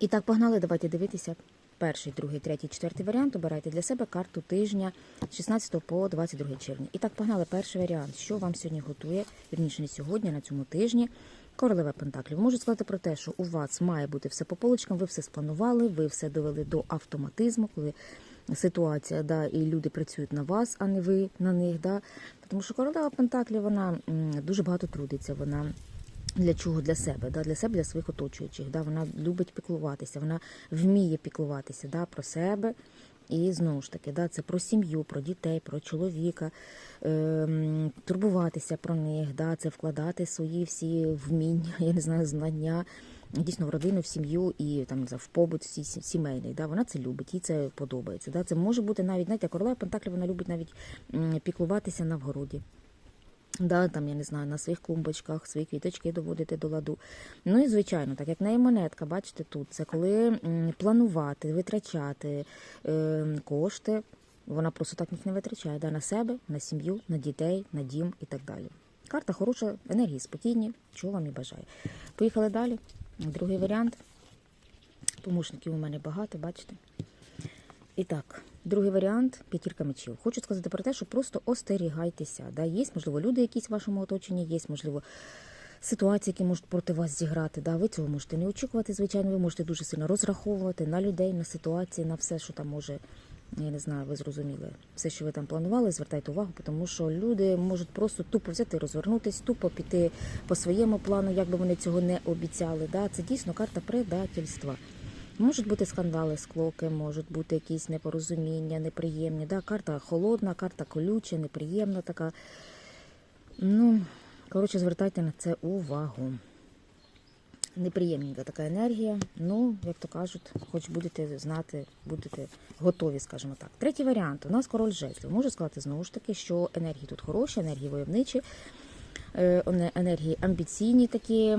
І так, погнали, давайте дивитися. Перший, другий, третій, четвертий варіант. Обирайте для себе карту тижня з 16 по 22 червня. І так, погнали, перший варіант. Що вам сьогодні готує, вірніше не сьогодні, на цьому тижні. Королева Пентаклів. Можу сказати про те, що у вас має бути все по полочкам, ви все спланували, ви все довели до автоматизму, коли ситуація, да, і люди працюють на вас, а не ви на них. Да. Тому що королева Пентаклів, вона дуже багато трудиться. Вона для чого? Для себе, да? для себе, для своїх оточуючих. Да? Вона любить піклуватися, вона вміє піклуватися да? про себе. І знову ж таки, да, це про сім'ю, про дітей, про чоловіка, ем, турбуватися про них, да, це вкладати свої всі вміння, я не знаю, знання дійсно в родину, в сім'ю і там в побут сімейний. Да, вона це любить, їй це подобається. Да. Це може бути навіть, знаєте, королева Пентаклі вона любить навіть піклуватися на вгороді. Да, там, я не знаю, на своїх клумбочках, свої квіточки доводити до ладу. Ну і звичайно, так як неї монетка, бачите, тут це коли планувати, витрачати е, кошти. Вона просто так їх не витрачає да, на себе, на сім'ю, на дітей, на дім і так далі. Карта хороша, енергії спокійні, чого вам і бажаю. Поїхали далі. Другий варіант. Помощників у мене багато, бачите? І так, другий варіант п'ятірка мечів. Хочу сказати про те, що просто остерігайтеся. Да? Є, можливо, люди якісь в вашому оточенні, є, можливо, ситуації, які можуть проти вас зіграти. Да? Ви цього можете не очікувати, звичайно, ви можете дуже сильно розраховувати на людей, на ситуації, на все, що там може. Я не знаю, ви зрозуміли. Все, що ви там планували, звертайте увагу, тому що люди можуть просто тупо взяти, розвернутись, тупо піти по своєму плану, як би вони цього не обіцяли. Да? Це дійсно карта предательства. Можуть бути скандали, склоки, можуть бути якісь непорозуміння, неприємні. Да? Карта холодна, карта колюча, неприємна така. Ну, коротше, звертайте на це увагу. Неприємненька така енергія. Ну, як то кажуть, хоч будете знати, будете готові, скажімо так. Третій варіант. У нас король жезлів. Можу сказати знову ж таки, що енергії тут хороші, енергії войовничі, е, енергії амбіційні такі.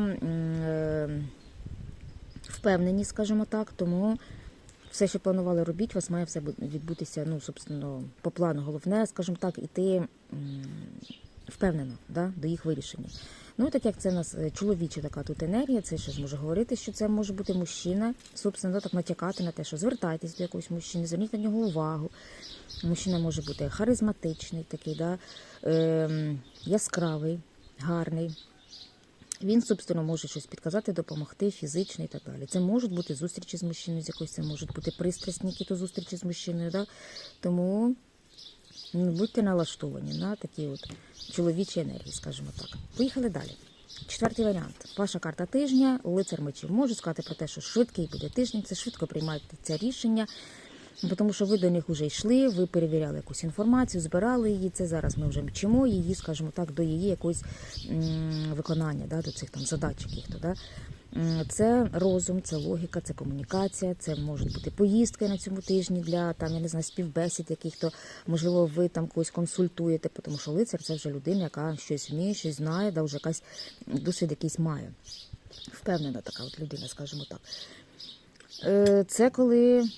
Е, впевнені, скажімо так, тому все, що планували робіть, у вас має все відбутися, ну, собственно, по плану. Головне, скажімо так, іти впевнено да, до їх вирішення. Ну, так як це у нас е, чоловіча така тут енергія, це ще ж може говорити, що це може бути мужчина, собственно, так натякати на те, що звертайтесь до якогось мужчини, зверніть на нього увагу. Мужчина може бути харизматичний, такий, да, ем, яскравий, гарний. Він, собственно, може щось підказати, допомогти фізично і так далі. Це можуть бути зустрічі з мужчиною, з якоюсь це можуть бути пристрасні якісь зустрічі з мужчиною. Да? Тому ну, будьте налаштовані на такі от чоловічі енергії, скажімо так. Поїхали далі. Четвертий варіант. Ваша карта тижня, лицар мечів. Можу сказати про те, що швидкий буде тиждень, це швидко приймайте це рішення. Тому що ви до них вже йшли, ви перевіряли якусь інформацію, збирали її. Це зараз ми вже вчимо її, скажімо так, до її якогось виконання, да, до цих там задач яких-то. Да. Це розум, це логіка, це комунікація, це можуть бути поїздки на цьому тижні для там, я не знаю, співбесід, яких-то, можливо, ви там когось консультуєте, тому що лицар це вже людина, яка щось вміє, щось знає, да, вже якась досвід якийсь має. Впевнена така от людина, скажімо так. Е, Це коли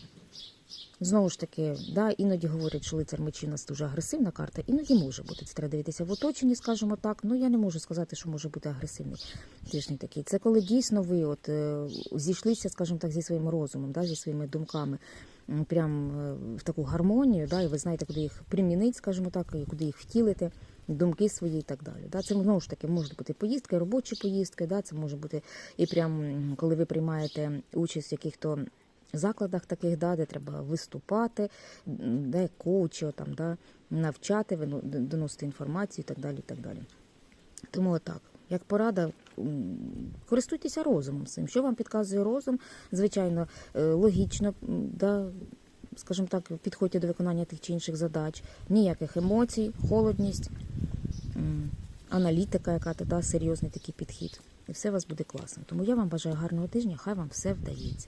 Знову ж таки, да, іноді говорять, що лицар мечі дуже агресивна карта, іноді може бути. Це треба дивитися в оточенні, скажімо так. Ну я не можу сказати, що може бути агресивний тиждень такий. Це коли дійсно ви от е, зійшлися, скажімо так, зі своїм розумом, да, зі своїми думками, прям е, в таку гармонію, да, і ви знаєте, куди їх примінити, скажімо так, і куди їх втілити. Думки свої і так далі. Да, це знову ж таки можуть бути поїздки, робочі поїздки. Да, це може бути і прям коли ви приймаєте участь в яких-то закладах таких, да, де треба виступати, де коучі, там, да, навчати, доносити інформацію і так далі. І так далі. Тому отак, як порада, користуйтеся розумом цим. Що вам підказує розум? Звичайно, е, логічно, да, скажімо так, підходьте до виконання тих чи інших задач, ніяких емоцій, холодність, аналітика, яка то да, серйозний такий підхід. І все у вас буде класно. Тому я вам бажаю гарного тижня, хай вам все вдається.